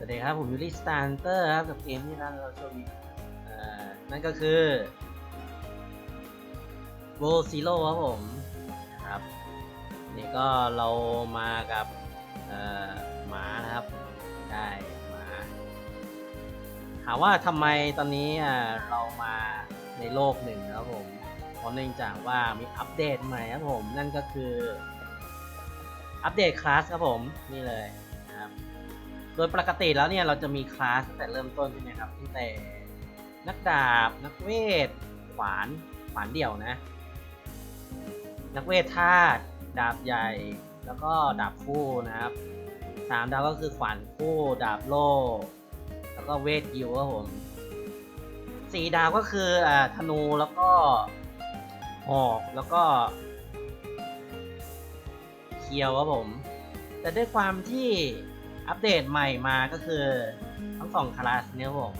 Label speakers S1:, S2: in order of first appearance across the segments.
S1: สวัสดีครับ ผมยูริสตาร์เตอร์ครับกับเกมที่เราชมเอ่นั่นก็คือ w o r l Zero ครับผมครับ นี่ก็เรามากับหมานะครับ ได้หมาถามว่าทำไมตอนนี้เรามาในโลกหนึ่งครับผมเพราะเนื่องจากว่ามีอัปเดตใหม่ครับผม นั่นก็คืออัปเดตคลาสครับผม นี่เลย โดยปกติแล้วเนี่ยเราจะมีคลาสตั้งแต่เริ่มต้นใช่ไหมครับตั้งแต่นักดาบ นักเวท ขวาน ขวานเดี่ยวนะ นักเวทธาตุดาบใหญ่ แล้วก็ดาบคู่นะครับสามดาวก็คือขวานคู่ ดาบโล่ แล้วก็เวทยิวครับผมสี่ดาวก็คืออ่าธนูแล้วก็หอกแล้วก็เคียวครับผม แต่ด้วยความที่ อัปเดตใหม่มาก็คือ ทั้งสองคลาสเนี่ยผม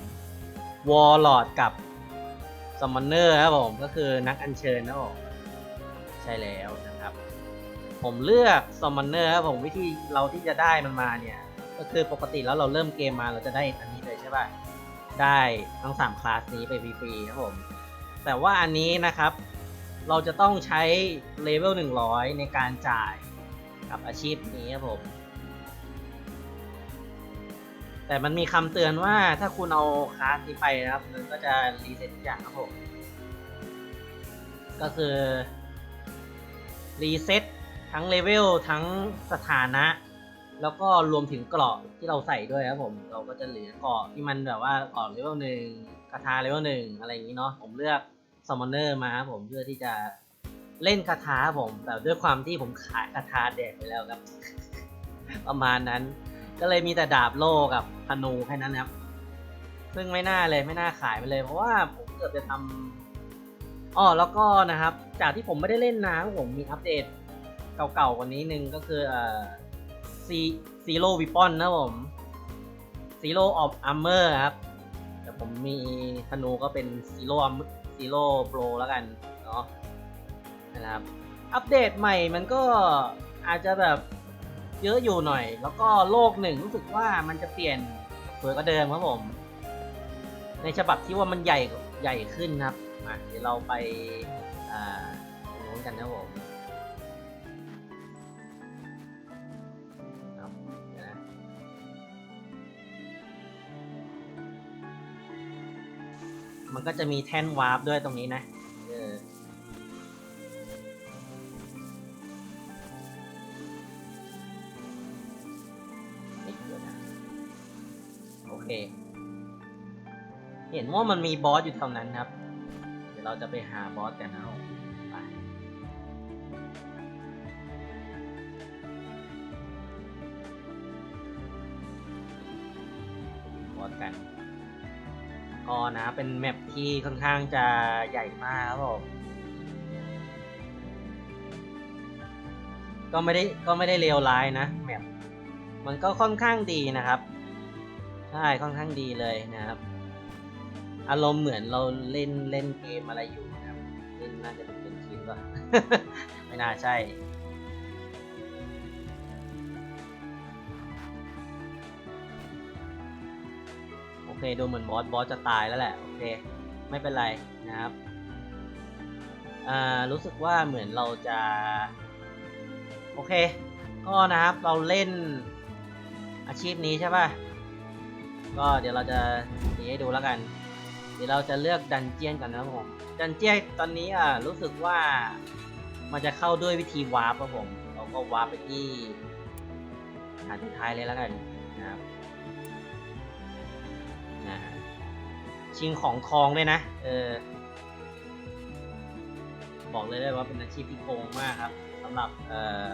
S1: วอลลอดกับซัมมอนเนอร์ครับผมก็คือนักอัญเชิญนะครับผมใช่แล้วนะครับ ผมเลือกซัมมอนเนอร์ครับผมวิธีเราที่จะได้มันมาเนี่ย ก็คือปกติแล้วเราเริ่มเกมมาเราจะได้อันนี้เลยใช่ป่ะได้ทั้ง3คลาสนี้ไปฟรีๆครับผมแต่ว่าอันนี้นะครับ เราจะต้องใช้เลเวล100 ในการจ่ายกับอาชีพนี้ครับผม แต่มันมีคำเตือนว่าถ้าคุณเอาคลาสนี้ไปนะครับ มันก็จะรีเซ็ตทุกอย่างครับผม ก็คือ รีเซ็ตทั้งเลเวลทั้งสถานะ แล้วก็รวมถึงเกราะที่เราใส่ด้วยครับผม เราก็จะเหลือเกราะที่มันแบบว่าเกราะเลเวลหนึ่งคาถาเลเวลหนึ่งอะไรอย่างนี้เนาะผมเลือกซัมมอนเนอร์มาครับผมเพื่อที่จะเล่นคาถาครับผมแต่ด้วยความที่ผมขายคาถาแดกไปแล้วครับ ประมาณนั้น ก็เลยมีแต่ดาบโล่กับธนูแค่นั้นครับ ซึ่งไม่น่าเลยไม่น่าขายไปเลย เพราะว่าผมเกือบจะทำอ๋อแล้วก็นะครับ จากที่ผมไม่ได้เล่นนานผมมีอัปเดตเก่าๆกว่านี้หนึ่งก็คือเอ่อซีซีโร่วิปอนนะผมซีโร่ออฟอาร์เมอร์ครับ แต่ผมมีธนูก็เป็นซีโร่ซีโร่โปรแล้วกันเนาะนะครับ อัปเดตใหม่มันก็อาจจะแบบ เยอะอยู่หน่อย แล้วก็โลกหนึ่งรู้สึกว่ามันจะเปลี่ยนสวยกว่าเดิมครับผม ในฉบับที่ว่ามันใหญ่ใหญ่ขึ้นครับมาเดี๋ยวเราไปอ่าตรงนู้นกันนะครับผมมันก็จะมีแท่นวาร์ปด้วยตรงนี้นะ เค เห็นว่ามันมีบอสอยู่แถวนั้นครับ เดี๋ยวเราจะไปหาบอสกันนะไปบอสกันก็นะเป็นแมปที่ค่อนข้างจะใหญ่มากครับผมก็ไม่ได้ก็ไม่ได้เลวร้ายนะแมปมันก็ค่อนข้างดีนะครับ ใช่ค่อนข้างดีเลยนะครับ อารมณ์เหมือนเราเล่นเล่นเกมอะไรอยู่นะครับเล่นน่าจะเป็นทีมป่ะไม่น่าใช่โอเคดูเหมือนบอสบอสจะตายแล้วแหละโอเค ไม่เป็นไรนะครับอ่ารู้สึกว่าเหมือนเราจะโอเค ก็นะครับเราเล่นอาชีพนี้ใช่ป่ะ ก็เดี๋ยวเราจะตีให้ดูแล้วกัน เดี๋ยวเราจะเลือกดันเจียนกันนะครับผม ดันเจียนตอนนี้อะรู้สึกว่ามันจะเข้าด้วยวิธีวาร์ปครับผม เราก็วาร์ปไปที่ฐานสุดท้ายเลยแล้วกันนะครับนะชิงของทองด้วยนะ เออ บอกเลยได้ว่าเป็นอาชีพที่โกงมากครับสำหรับเอ่อ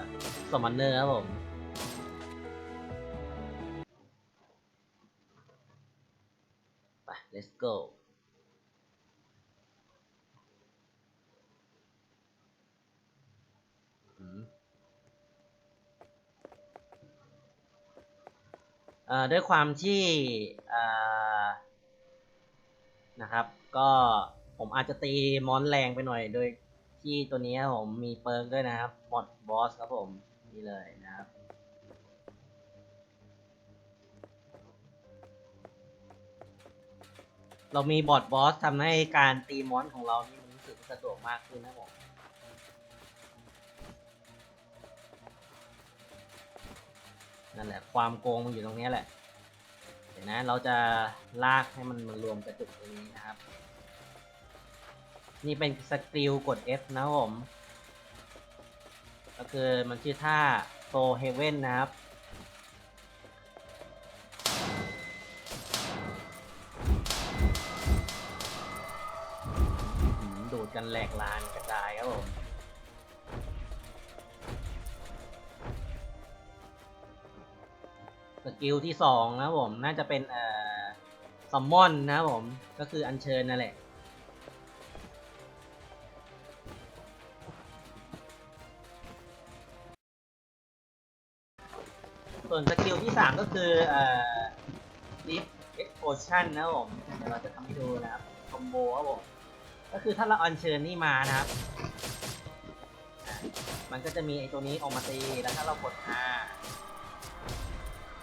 S1: สมันเนอร์ครับผม let's go อืมเอ่อด้วยความที่อ่อนะครับ ก็ผมอาจจะตีมอนแรงไปหน่อย โดยที่ตัวนี้ผมมีเปิร์กด้วยนะครับมอดบอสครับผม นี่เลยนะครับ เรามีบอร์ดบอสทำให้การตีมอนของเรานี่มันรู้สึกสะดวกมากขึ้นนะผมนั่นแหละความโกงมันอยู่ตรงนี้แหละ เดี๋ยวนะเราจะลากให้มันมารวมกระจุกตรงนี้นะครับ นี่เป็นสกิลกด F นะผม ก็คือมันชื่อท่าโซเฮเว่นนะครับ แหลกลานกระจายครับผมสกิลที่สองนะผมน่าจะเป็นเอ่อซัมมอนนะผมก็คืออัญเชิญนั่นแหละส่วนสกิลที่สามก็คือเอ่อ Deep Explosion นะผมเดี๋ยวเราจะทำให้ดูนะครับคอมโบครับผม ก็คือถ้าเราอัญเชิญนี่มานะครับ มันก็จะมีไอ้ตัวนี้ออกมาตี แล้วถ้าเรากด R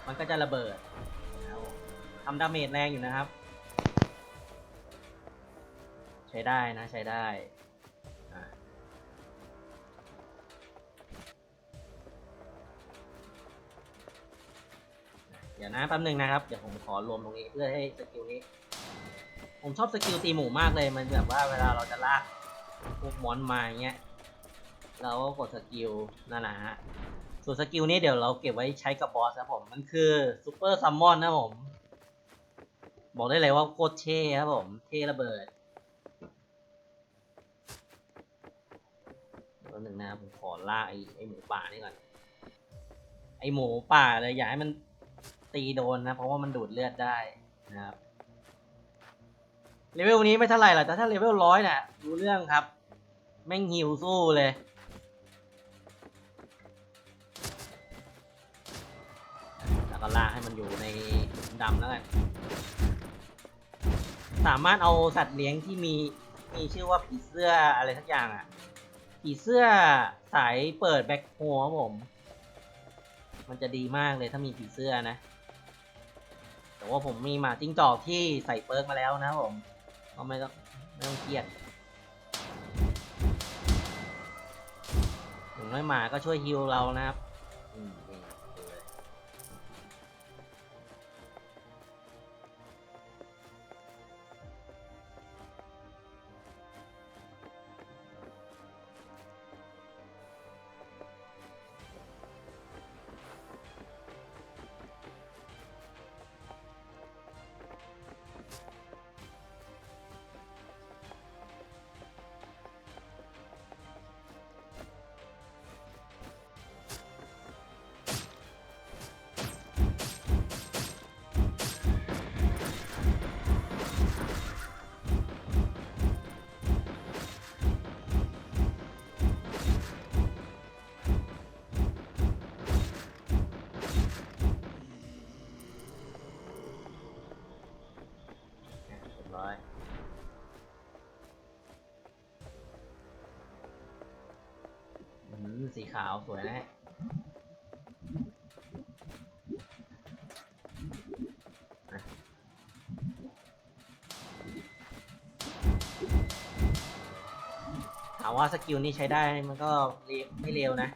S1: มันก็จะระเบิดทำดาเมจแรงอยู่นะครับ ใช้ได้นะใช้ได้เดี๋ยวนะแป๊บหนึงนะครับ เดี๋ยวผมขอรวมตรงนี้เพื่อให้สกิลนี้ ผมชอบสกิลตีหมูมากเลย มันแบบว่าเวลาเราจะลากพวกมอนมาเงี้ย เราก็กดสกิลนั่นแหละฮะ ส่วนสกิลนี้เดี๋ยวเราเก็บไว้ใช้กับบอสครับผม มันคือซูเปอร์ซัมมอนนะผม บอกได้เลยว่าโคตรเท่ครับผม เท่ระเบิดตัวหนึ่งนะผมขอล่าไอ้ไอ้หมูป่านี่ก่อน ไอ้หมูป่าเลยอย่าให้มันตีโดนนะ เพราะว่ามันดูดเลือดได้นะครับ เลเวลนี้ไม่เท่าไหร่หรอกแต่ถ้าเลเวลร้อยน่ะรู้เรื่องครับแม่งหิวสู้เลย แล้วก็ลากให้มันอยู่ในดำแล้วกัน สามารถเอาสัตว์เลี้ยงที่มีมีชื่อว่าผีเสื้ออะไรสักอย่างอะ ผีเสื้อสายเปิดแบ็คโฮผม มันจะดีมากเลยถ้ามีผีเสื้อนะ แต่ว่าผมมีหมาจิ้งจอกที่ใส่เปิร์กมาแล้วนะครั บผมก็ไม่ต้องไม่ต้องเครียดอย่างน้อยหมาก็ช่วยฮิวเรานะครับ ขาวสวยนะฮะถามว่าสกิลนี้ใช้ได้มันก็ไม่เร็วนะ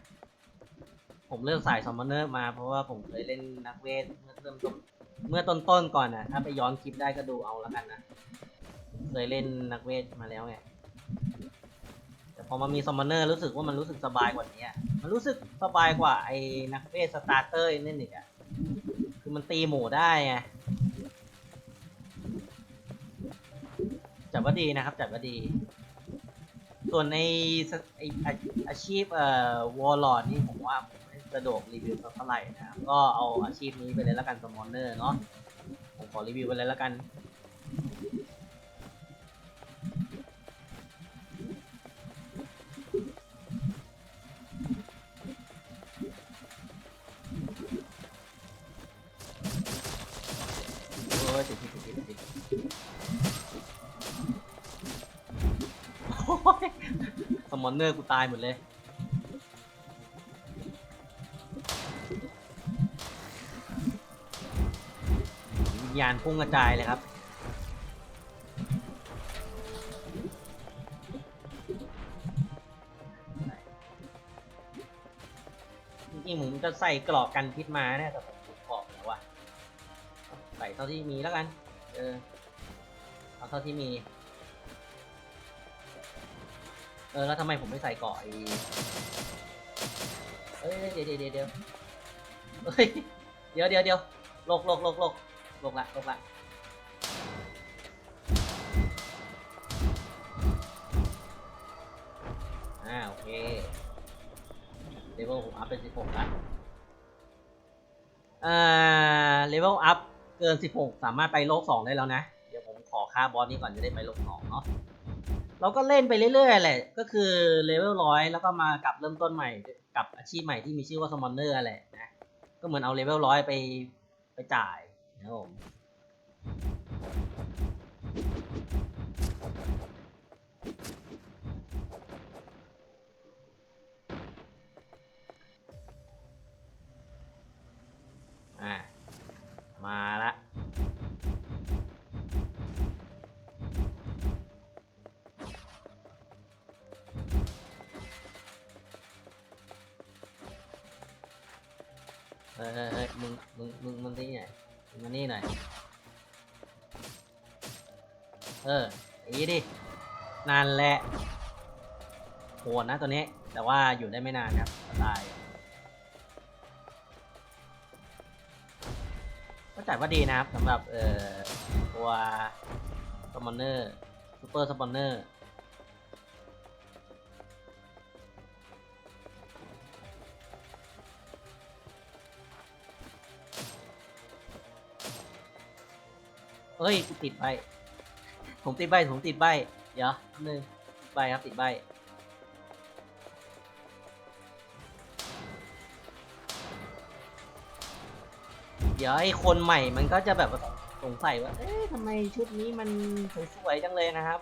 S1: ผมเลือกสายซอมมอนเนอร์มาเพราะว่าผมเคยเล่นนักเวทเมื่อเริ่มต้นเมื่อต้นๆก่อนนะถ้าไปย้อนคลิปได้ก็ดูเอาแล้วกันนะ เคยเล่นนักเวทมาแล้วไง พอมามีซอมมอนเนอร์รู้สึกว่ามันรู้สึกสบายกว่านี้มันรู้สึกสบายกว่าไอ้นักเวทสตาร์เตอร์นี่นอีกอะคือมันตีหมูได้ไงจัดว่าดีนะครับจัดว่าดี ส่วนในไออาชีพเอ่อวอลลอดนี่ผมว่าผมไม่สะดวกรีวิวสักเท่าไหร่นะครับก็เอาอาชีพนี้ไปเลยแล้วกันสมอนเนอร์เนาะผมขอรีวิวไปเลยแล้วกัน สมอนเนอร์กูตายหมดเลย วิญญาณพุ่งกระจายเลยครับ จริงๆผมจะใส่กรอบกันพิษมาเนี่ยแต่ผมกรอบแล้วว่ะ ใส่เท่าที่มีแล้วกัน เออ เอาเท่าที่มี ออแล้วทำไมผมไม่ใส่เกาะไอ้เอ้ยเดี๋ยวเดี๋ยวเดี๋ยวเดี๋ยวเฮ้ยเดี๋ยวเดี๋ยวเดี๋ยวลกลกลกลกลกละลกละอ่าโอเคเลเวลผมอัพเป็นสิบหกละอ่าเลเวลอัพเกินสิบหกสามารถไปโลกสองได้แล้วนะ เดี๋ยวผมขอค่าบอสนี้ก่อนจะได้ไปโลกสองเนาะ เราก็เล่นไปเรื่อยๆแหละ ก็คือเลเวลร้อยแล้วก็มากลับเริ่มต้นใหม่กับอาชีพใหม่ที่มีชื่อว่าสมอนเนอร์แหละนะ ก็เหมือนเอาเลเวลร้อยไปไปจ่ายนะครับผม มึงมึงมึงมึงที่ไหนมึงมานี่หน่อยเอออย่างนี้ดินานแหละโหดนะตัวนี้ แต่ว่าอยู่ได้ไม่นานครับตายก็จัดว่าดีนะครับสำหรับเอ่อตัวสปอนเนอร์ซูเปอร์สปอนเนอร์ เฮ้ยกูติดใบผมติดใบผมติดใบเดี๋ยวแป๊บนึงใบครับติดใบเดี๋ยวไอ้คนใหม่มันก็จะแบบสงสัยว่า เอ๊ะทำไมชุดนี้มันสวยๆจังเลยนะครับ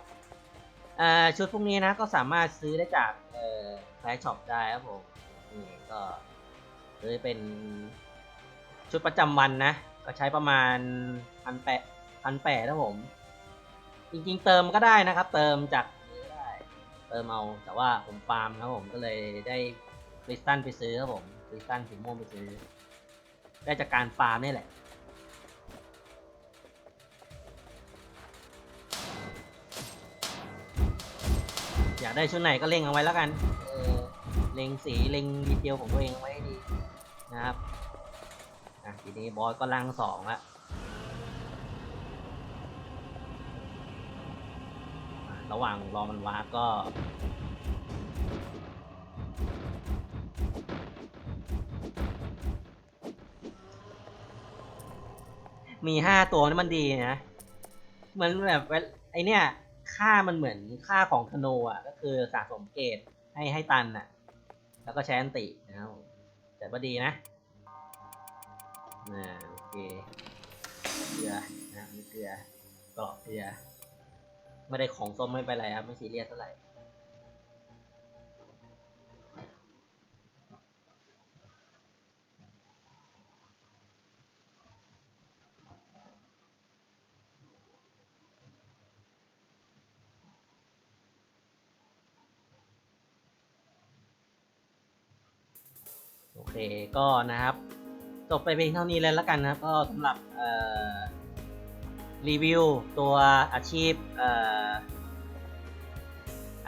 S1: อ่า ชุดพวกนี้นะก็สามารถซื้อได้จาก เอ่อแฟลช็อปได้ครับผม นี่ก็ซื้อเป็นชุดประจำวันนะ ก็ใช้ประมาณพันแปด พันแปดนะผม จริงๆ เติมก็ได้นะครับ เติมจากนี้ก็ได้เติมเอาแต่ว่าผมฟาร์มครับผมก็เลยได้คริสตันไปซื้อครับผมคริสตันสีม่วงไปซื้อ ได้จากการฟาร์มนี่แหละอยากได้ชุดไหนก็เล็งเอาไว้แล้วกัน เล็งสี เล็งดีเทลของตัวเองไว้ให้ดีนะครับทีนี้บอสก็ลังสองละอะ ระหว่างรอมันวาร์ปก็มีห้าตัวนี่มันดีนะเหมือนแบบไอเนี้ยค่ามันเหมือนค่าของธนูอะ ก็คือสะสมเกรดให้ให้ตันอะ แล้วก็ใช้อันตินะครับแต่ว่าดีนะอ่าโอเคเกลือนะมีเกลือเกาะเกลือ ไม่ได้ของส้มไม่เป็นไรครับไม่ซีเรียสเท่าไหร่โอเคก็นะครับ จบไปเพียงเท่านี้เลยแล้วกันนะครับ ก็สำหรับเอ่อ รีวิวตัวอาชีพเอ่อ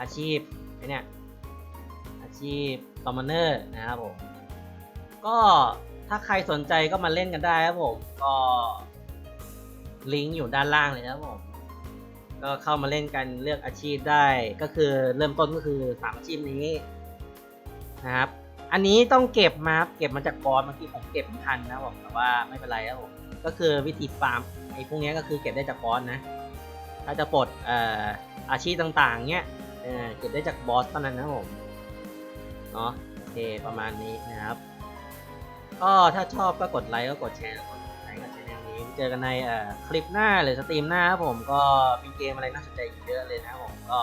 S1: อาชีพไอเนี่ยอาชีพคอมานเนอร์นะครับผมก็ถ้าใครสนใจก็มาเล่นกันได้ครับผมก็ลิงก์อยู่ด้านล่างเลยนะครับผมก็เข้ามาเล่นกันเลือกอาชีพได้ก็คือเริ่มต้นก็คือสามอาชีพนี้นะครับ อันนี้ต้องเก็บมาเก็บมาจากบอสเมื่อกี้ผมเก็บไม่ทันนะผมแต่ว่าไม่เป็นไรครับผมก็คือวิธีฟาร์ม อ้พวกนี้ก็คือเก็บได้จากบอสนะ ถ้าจะปลดออาชีพต่างๆ เนี้ยเเก็บได้จากบอสเท่านั้นนะผม เนาะโอเคประมาณนี้นะครับ ก็ถ้าชอบก็กดไลค์ก็กดแชร์กดไลค์กับชแนลนี้ เจอกันในคลิปหน้าหรือสตรีมหน้าครับผม ก็มีเกมอะไรน่าสนใจอีกเยอะเลยนะครับผม ก็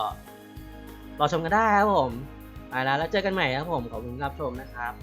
S1: รอชมกันได้ครับผมไปแล้วแล้วเจอกันใหม่ครับผม ขอบคุณรับชมนะครับ